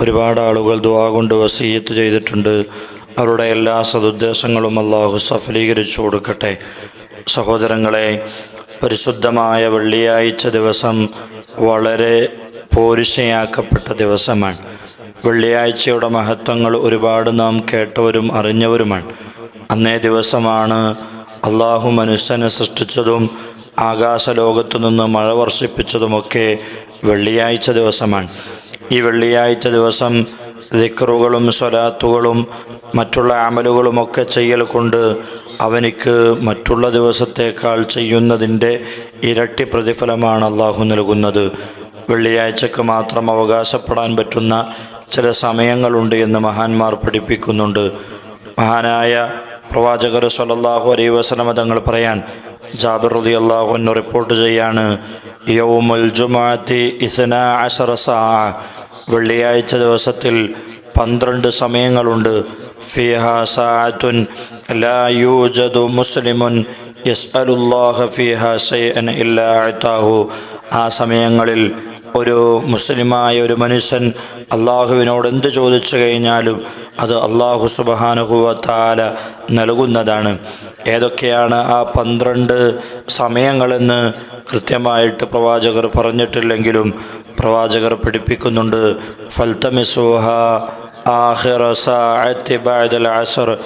ഒരുപാട് ആളുകൾ ദുവാ കൊണ്ട് വസീയത്ത് ചെയ്തിട്ടുണ്ട്. അവരുടെ എല്ലാ സതുദ്ദേശങ്ങളും അള്ളാഹു സഫലീകരിച്ചു കൊടുക്കട്ടെ. സഹോദരങ്ങളെ പരിശുദ്ധമായ വെള്ളിയാഴ്ച ദിവസം വളരെ പോരുഷയാക്കപ്പെട്ട ദിവസമാണ്. വെള്ളിയാഴ്ചയുടെ മഹത്വങ്ങൾ ഒരുപാട് നാം കേട്ടവരും അറിഞ്ഞവരുമാണ്. അന്നേ ദിവസമാണ് അള്ളാഹു മനുഷ്യനെ സൃഷ്ടിച്ചതും ആകാശലോകത്തു നിന്ന് മഴ വർഷിപ്പിച്ചതുമൊക്കെ വെള്ളിയാഴ്ച ദിവസമാണ്. ഈ വെള്ളിയാഴ്ച ദിവസം ദിക്റുകളും സ്വലാത്തുകളും മറ്റുള്ള അമലുകളുമൊക്കെ ചെയ്യൽ കൊണ്ട് അവനിക്ക് മറ്റുള്ള ദിവസത്തേക്കാൾ ചെയ്യുന്നതിന്റെ ഇരട്ടി പ്രതിഫലമാണ് അള്ളാഹു നൽകുന്നത്. വെള്ളിയാഴ്ചക്ക് മാത്രം അവകാശപ്പെടാൻ പറ്റുന്ന ചില സമയങ്ങളുണ്ട് എന്ന് മഹാന്മാർ പഠിപ്പിക്കുന്നുണ്ട്. മഹാനായ പ്രവാചകർ സല്ലല്ലാഹു അലൈഹി വസല്ലമ തങ്ങൾ പറയാൻ ജാബിർ റതി അള്ളാഹു എന്ന് റിപ്പോർട്ട് ചെയ്യാണ് യൗമുൽ ജുമാഅത്തി ഇസ്നാ അശറ സാ വെള്ളിയാഴ്ച ദിവസത്തിൽ പന്ത്രണ്ട് സമയങ്ങളുണ്ട്. ഫിഹ ലാ യൂജദു ഇല്ലാ ആ സമയങ്ങളിൽ ഒരു മുസ്ലിമായ ഒരു മനുഷ്യൻ അള്ളാഹുവിനോട് എന്ത് ചോദിച്ചു കഴിഞ്ഞാലും അത് അള്ളാഹു സുബാനുഹുവത്താല നൽകുന്നതാണ്. ഏതൊക്കെയാണ് ആ പന്ത്രണ്ട് സമയങ്ങളെന്ന് കൃത്യമായിട്ട് പ്രവാചകർ പറഞ്ഞിട്ടില്ലെങ്കിലും പ്രവാചകർ പഠിപ്പിക്കുന്നുണ്ട് ഫൽത്തമിസോഹ ആഹിറ സാഅത്തി ബഅദൽ അസർ.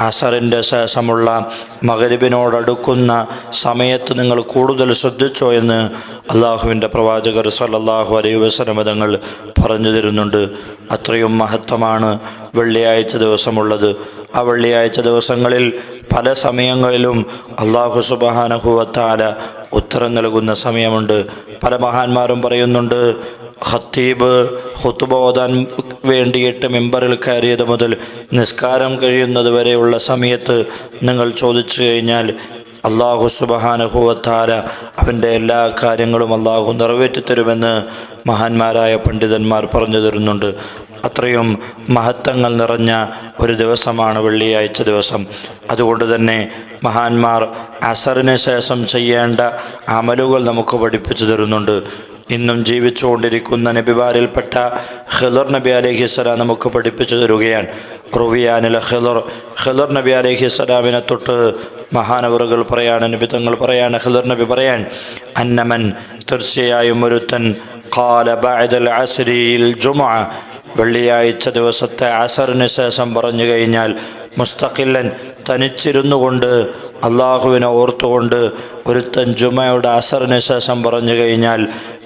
അസറിന്റെ ശേഷമുള്ള മകരിബിനോടടുക്കുന്ന സമയത്ത് നിങ്ങൾ കൂടുതൽ ശ്രദ്ധിച്ചോ എന്ന് അള്ളാഹുവിന്റെ പ്രവാചകർ സല്ലല്ലാഹു അലൈ വസനമതങ്ങൾ തങ്ങൾ പറഞ്ഞു തരുന്നുണ്ട്. അത്രയും മഹത്വമാണ് വെള്ളിയാഴ്ച ദിവസമുള്ളത്. ആ വെള്ളിയാഴ്ച ദിവസങ്ങളിൽ പല സമയങ്ങളിലും അള്ളാഹു സുബഹാനഹുവത്താല ഉത്തരം നൽകുന്ന സമയമുണ്ട്. പല മഹാന്മാരും പറയുന്നുണ്ട് ഖത്തീബ് ഹുത്തുബ വേണ്ടിയിട്ട് മെമ്പറിൽ കയറിയത് മുതൽ നിസ്കാരം കഴിയുന്നത് വരെയുള്ള സമയത്ത് നിങ്ങൾ ചോദിച്ചു കഴിഞ്ഞാൽ അള്ളാഹു സുബഹാനുഭവത്താര അവന്റെ എല്ലാ കാര്യങ്ങളും അള്ളാഹു നിറവേറ്റി തരുമെന്ന് മഹാന്മാരായ പണ്ഡിതന്മാർ പറഞ്ഞു തരുന്നുണ്ട്. അത്രയും മഹത്വങ്ങൾ നിറഞ്ഞ ഒരു ദിവസമാണ് വെള്ളിയാഴ്ച ദിവസം. അതുകൊണ്ട് തന്നെ മഹാന്മാർ അസറിന് ശേഷം ചെയ്യേണ്ട അമലുകൾ നമുക്ക് പഠിപ്പിച്ചു തരുന്നുണ്ട്. ഇന്നും ജീവിച്ചുകൊണ്ടിരിക്കുന്ന നബിമാരിൽപ്പെട്ട ഖിലർ നബി അലഹിസ്സലാം നമുക്ക് പഠിപ്പിച്ചു തരുകയാണ്. റുവിയാനിൽ ഖിലർ ഖിലർ നബി അലഹിസ്സലാമിനെ തൊട്ട് മഹാനവറുകൾ പറയാണ് നബി തങ്ങൾ പറയാണ് ഖിലർ നബി പറയാൻ അന്നമൻ തീർച്ചയായും ഒരുത്തൻ ഖാല ബഅദൽ അസരിയിൽ ജുമുഅ വെള്ളിയാഴ്ച ദിവസത്തെ അസറിന് ശേഷം പറഞ്ഞു കഴിഞ്ഞാൽ മുസ്തഖില്ലൻ തനിച്ചിരുന്നു കൊണ്ട് അള്ളാഹുവിനെ ഓർത്തുകൊണ്ട് ഒരുത്തൻ ജുമയുടെ അസറിന് ശേഷം പറഞ്ഞു കഴിഞ്ഞാൽ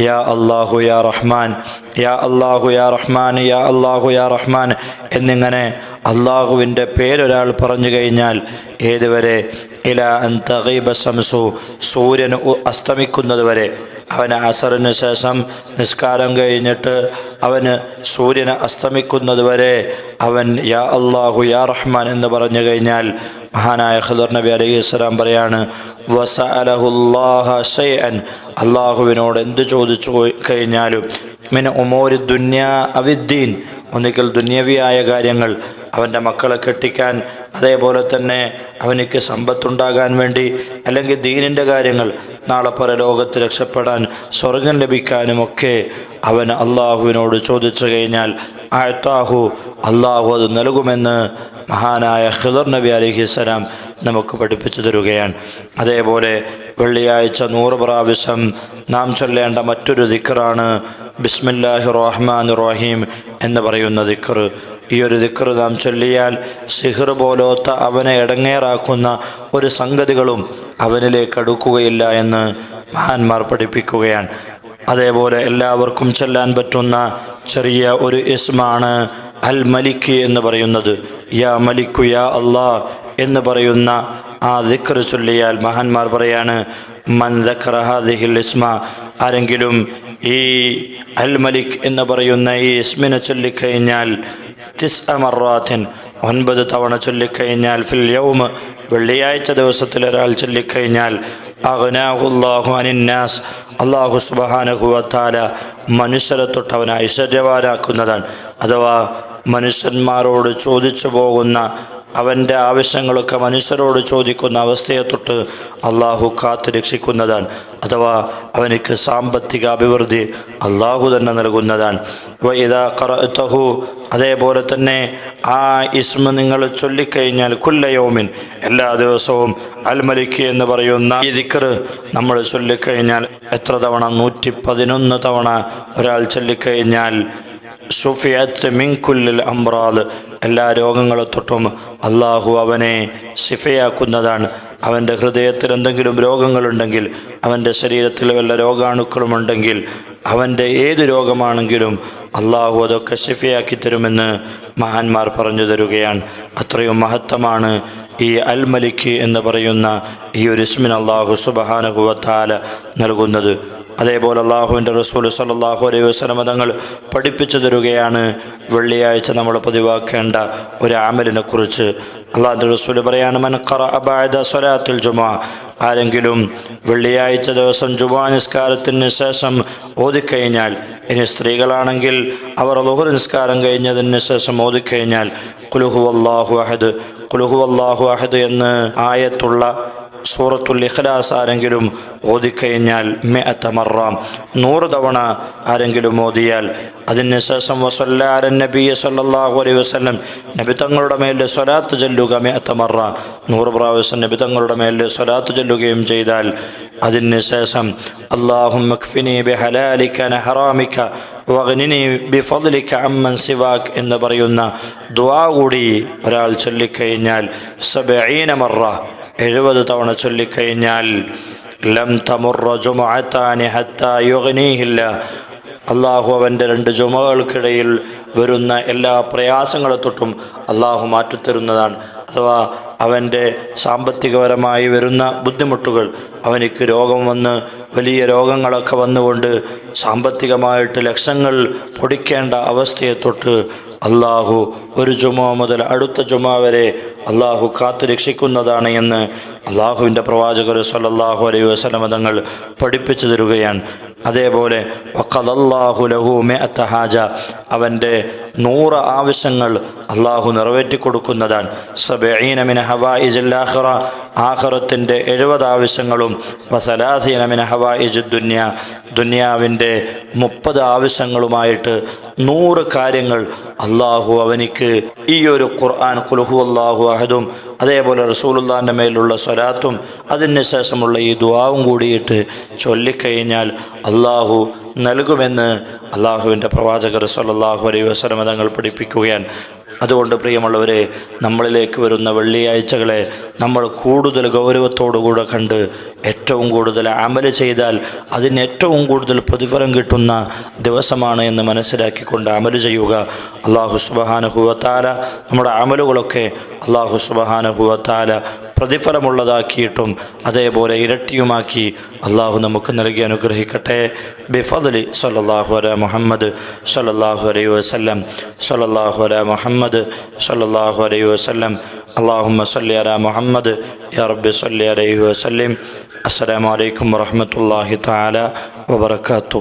യാ അള്ളാഹു യാ റഹ്മാൻ യാ അള്ളാഹു യാ റഹ്മാൻ യാ അള്ളാഹു യാ റഹ്മാൻ എന്നിങ്ങനെ അള്ളാഹുവിന്റെ പേരൊരാൾ പറഞ്ഞു കഴിഞ്ഞാൽ ഏതുവരെ ഇല തഗീബ ശംസു. സൂര്യൻ അസ്തമിക്കുന്നതുവരെ അസ്തമിക്കുന്നത് വരെ അവന് അസറിന് ശേഷം നിസ്കാരം കഴിഞ്ഞിട്ട് അവന് സൂര്യന് അസ്തമിക്കുന്നതുവരെ അവൻ യാ അള്ളാഹു യാ റഹ്മാൻ എന്ന് പറഞ്ഞു കഴിഞ്ഞാൽ മഹാനായ ഖദർ നബി അലൈഹി സ്വലാം പറയാണ് വസഅലഹുല്ലാഹ ഷൈഅൻ അള്ളാഹുവിനോട് എന്ത് ചോദിച്ചു കഴിഞ്ഞാലും മിൻ ഉമോരി ദുന്യാ അവിദ്ദീൻ. ഒന്നിക്കൽ ദുന്യവിയായ കാര്യങ്ങൾ അവന്റെ മക്കളെ കെട്ടിക്കാൻ അതേപോലെ തന്നെ അവനിക്ക് സമ്പത്തുണ്ടാകാൻ വേണ്ടി അല്ലെങ്കിൽ ദീനിന്റെ കാര്യങ്ങൾ നാളെ പല ലോകത്ത് രക്ഷപ്പെടാൻ സ്വർഗം ലഭിക്കാനുമൊക്കെ അവൻ അള്ളാഹുവിനോട് ചോദിച്ചു കഴിഞ്ഞാൽ ആഴ്ത്താഹു അള്ളാഹു അത് നൽകുമെന്ന് മഹാനായ ഖിദർ നബി അലിഹിസ്സലാം നമുക്ക് പഠിപ്പിച്ചു തരുകയാണ്. അതേപോലെ വെള്ളിയാഴ്ച നൂറ് പ്രാവശ്യം നാം ചൊല്ലേണ്ട മറ്റൊരു ദിക്കറാണ് ബിസ്മില്ലാഹി റഹ്മാൻ റഹീം എന്ന് പറയുന്ന ദിക്കർ ഈ ഒരു ദിക്കർ നാം ചൊല്ലിയാൽ സിഹർ പോലോത്ത അവനെ ഇടങ്ങേറാക്കുന്ന ഒരു സംഗതികളും അവനിലേക്ക് അടുക്കുകയില്ല എന്ന് മഹാന്മാർ പഠിപ്പിക്കുകയാണ്. അതേപോലെ എല്ലാവർക്കും ചൊല്ലാൻ പറ്റുന്ന ചെറിയ ഒരു ഇസ്മാണ് അൽ മലിക്ക് എന്ന് പറയുന്നത്. യാ മലിക്കു യാ അള്ളാ എന്ന് പറയുന്ന ആ ദിക്ർ ചൊല്ലിയാൽ മഹാന്മാർ പറയാണ് മൻ ഇസ്മ. ആരെങ്കിലും ഈ അൽ മലിക് എന്ന് പറയുന്ന ഈ ഇസ്മിനെ ചൊല്ലിക്കഴിഞ്ഞാൽ തിസ് അമറാത്തിൻ ഒൻപത് തവണ ചൊല്ലിക്കഴിഞ്ഞാൽ ഫിൽ യൗമ് വെള്ളിയാഴ്ച ദിവസത്തിൽ ഒരാൾ ചൊല്ലിക്കഴിഞ്ഞാൽ അഗ്നാഹുല്ലാഹു അനിന്നാസ് അള്ളാഹു സുബഹാനഹുവത്താല മനുഷ്യരെ തൊട്ട് അവനെ ഐശ്വര്യവാനാക്കുന്നതാണ് അഥവാ മനുഷ്യന്മാരോട് ചോദിച്ചു പോകുന്ന അവന്റെ ആവശ്യങ്ങളൊക്കെ മനുഷ്യരോട് ചോദിക്കുന്ന അവസ്ഥയെ തൊട്ട് അള്ളാഹു കാത്തു രക്ഷിക്കുന്നതാണ്. അഥവാ അവനിക്ക് സാമ്പത്തിക അഭിവൃദ്ധി അള്ളാഹു തന്നെ നൽകുന്നതാണ്. കറഹു അതേപോലെ തന്നെ ആ ഇസ്മ നിങ്ങൾ ചൊല്ലിക്കഴിഞ്ഞാൽ കുല്ലയോമിൻ എല്ലാ ദിവസവും അൽമലിക്ക് എന്ന് പറയുന്ന ഈ ദിക്കർ നമ്മൾ ചൊല്ലിക്കഴിഞ്ഞാൽ എത്ര തവണ? നൂറ്റി പതിനൊന്ന് തവണ ഒരാൾ ചൊല്ലിക്കഴിഞ്ഞാൽ ഷുഫിയത്ത് മിൻകുല്ലിൽ അമ്രാദ് എല്ലാ രോഗങ്ങളെ തൊട്ടും അള്ളാഹു അവനെ സിഫയാക്കുന്നതാണ് അവന്റെ ഹൃദയത്തിൽ എന്തെങ്കിലും രോഗങ്ങളുണ്ടെങ്കിൽ അവന്റെ ശരീരത്തിൽ വല്ല രോഗാണുക്കളുമുണ്ടെങ്കിൽ അവന്റെ ഏത് രോഗമാണെങ്കിലും അള്ളാഹു അതൊക്കെ സിഫയാക്കി തരുമെന്ന് മഹാന്മാർ പറഞ്ഞു തരുകയാണ്. അത്രയും മഹത്തമാണ് ഈ അൽ മലിക്ക് എന്ന് പറയുന്ന ഈ ഒരു ഇസ്മിൻ അള്ളാഹു സുബഹാനുഭവത്താല നൽകുന്നത്. അതേപോലെ അള്ളാഹുവിന്റെ റസൂൽ സല്ലാഹു അലൈഹി വസ്ലമ തങ്ങൾ പഠിപ്പിച്ചു തരുകയാണ്. വെള്ളിയാഴ്ച നമ്മൾ പതിവാക്കേണ്ട ഒരു ആമലിനെ കുറിച്ച്. അള്ളാഹിന്റെ റസൂൽ പറയാണ് മൻ അബായത സ്വലാത്തുൽ ജുമാ ആരെങ്കിലും വെള്ളിയാഴ്ച ദിവസം ജുമാ നിസ്കാരത്തിന് ശേഷം ഓതിക്കഴിഞ്ഞാൽ ഇനി സ്ത്രീകളാണെങ്കിൽ അവർ ലുഹർ നിസ്കാരം കഴിഞ്ഞതിന് ശേഷം ഓതിക്കഴിഞ്ഞാൽ കുലുഹു അള്ളാഹു അഹദ് കുലുഹു അള്ളാഹു അഹദ് എന്ന് ആയത്തുള്ള സൂറത്തുൽ ഇഖ്ലാസ് ആരെങ്കിലും ഓതിക്കഴിഞ്ഞാൽ മെഅത്ത അത്തമറാം നൂറ് തവണ ആരെങ്കിലും ഓതിയാൽ അതിനുശേഷം വസല്ലാരൻ നബിയ സല്ലല്ലാഹു അലൈഹി വസല്ലം നബി തങ്ങളുടെ മേൽ സ്വലാത്ത് ചൊല്ലുക മെഅത്ത മറ നൂറ് പ്രാവശ്യം നബി തങ്ങളുടെ മേൽ സ്വലാത്ത് ചൊല്ലുകയും ചെയ്താൽ അതിനുശേഷം അള്ളാഹും നഹറാമിക വഗ്നിനി ബിഫദ്ലിക അമ്മൻ സിവാക് എന്ന് പറയുന്ന ദുആ കൂടി ഒരാൾ ചൊല്ലിക്കഴിഞ്ഞാൽ സബഈന മറ എഴുപത് തവണ ചൊല്ലിക്കഴിഞ്ഞാൽ ലം തമുറ ജുമഅത്താനി ഹത്താ യുഗ്നീഹില്ല. അള്ളാഹു അവന്റെ രണ്ട് ജുമകൾക്കിടയിൽ വരുന്ന എല്ലാ പ്രയാസങ്ങളെ തൊട്ടും അള്ളാഹു മാറ്റിത്തരുന്നതാണ്. അഥവാ അവന്റെ സാമ്പത്തികപരമായി വരുന്ന ബുദ്ധിമുട്ടുകൾ അവനിക്ക് രോഗം വന്ന് വലിയ രോഗങ്ങളൊക്കെ വന്നുകൊണ്ട് സാമ്പത്തികമായിട്ട് ലക്ഷങ്ങൾ പൊടിക്കേണ്ട അവസ്ഥയെ തൊട്ട് അള്ളാഹു ഒരു ജുമ മുതൽ അടുത്ത ജുമ വരെ അള്ളാഹു കാത്തു രക്ഷിക്കുന്നതാണ് എന്ന് അള്ളാഹുവിന്റെ പ്രവാചകർ സല്ലാഹു അലൈഹി വസ്ലമതങ്ങൾ പഠിപ്പിച്ചു തരുകയാണ്. അതേപോലെ ഹാജ. അവന്റെ നൂറ് ആവശ്യങ്ങൾ അള്ളാഹു നിറവേറ്റി കൊടുക്കുന്നതാണ്. സബഈന ഹവാ ഇജല്ലാഹറ ആഹറത്തിന്റെ എഴുപത് ആവശ്യങ്ങളും വസലാസീന ഹവാ ഇജുദ്ദുന്യ ദുന്യ. ദുന്യാവിന്റെ മുപ്പത് ആവശ്യങ്ങളുമായിട്ട് നൂറ് കാര്യങ്ങൾ അള്ളാഹു അവനിക്ക് ഈ ഒരു ഖുർആൻ കുലുഹു അള്ളാഹു അഹദും അതേപോലെ റസൂലുള്ളാന്റെ മേലുള്ള സ്വലാത്തും അതിന് ശേഷമുള്ള ഈ ദുവാവും കൂടിയിട്ട് ചൊല്ലിക്കഴിഞ്ഞാൽ അള്ളാഹു നൽകുമെന്ന് അള്ളാഹുവിന്റെ പ്രവാചകർ സല്ലല്ലാഹു അലൈഹി വസല്ലമ തങ്ങൾ പഠിപ്പിക്കുകയാണ്. അതുകൊണ്ട് പ്രിയമുള്ളവരെ നമ്മളിലേക്ക് വരുന്ന വെള്ളിയാഴ്ചകളെ നമ്മൾ കൂടുതൽ ഗൗരവത്തോടുകൂടെ കണ്ട് ഏറ്റവും കൂടുതൽ അമൽ ചെയ്താൽ അതിന് ഏറ്റവും കൂടുതൽ പ്രതിഫലം കിട്ടുന്ന ദിവസമാണ് എന്ന് മനസ്സിലാക്കിക്കൊണ്ട് അമൽ ചെയ്യുക. അള്ളാഹു സുബഹാനുഭവത്താല നമ്മുടെ അമലുകളൊക്കെ അള്ളാഹു സുബഹാനുഭവത്താല പ്രതിഫലമുള്ളതാക്കിയിട്ടും അതേപോലെ ഇരട്ടിയുമാക്കി അള്ളാഹു നമുക്ക് നൽകി അനുഗ്രഹിക്കട്ടെ. ബിഫദലി സല്ലല്ലാഹു അല മുഹമ്മദ് സല്ലല്ലാഹു അലൈ വസ്ലം സല്ലല്ലാഹു അല മുഹമ്മദ് സല്ലല്ലാഹു അലൈ വസല്ലം. അള്ളാഹുമ്മ സല്ലി അല മുഹമ്മദ് യാ റബ്ബി സല്ലി അലൈഹി വസല്ലിം അസ്സലാമലൈക്കും വറഹമത്തല്ലാഹി താല വബർക്കാത്തു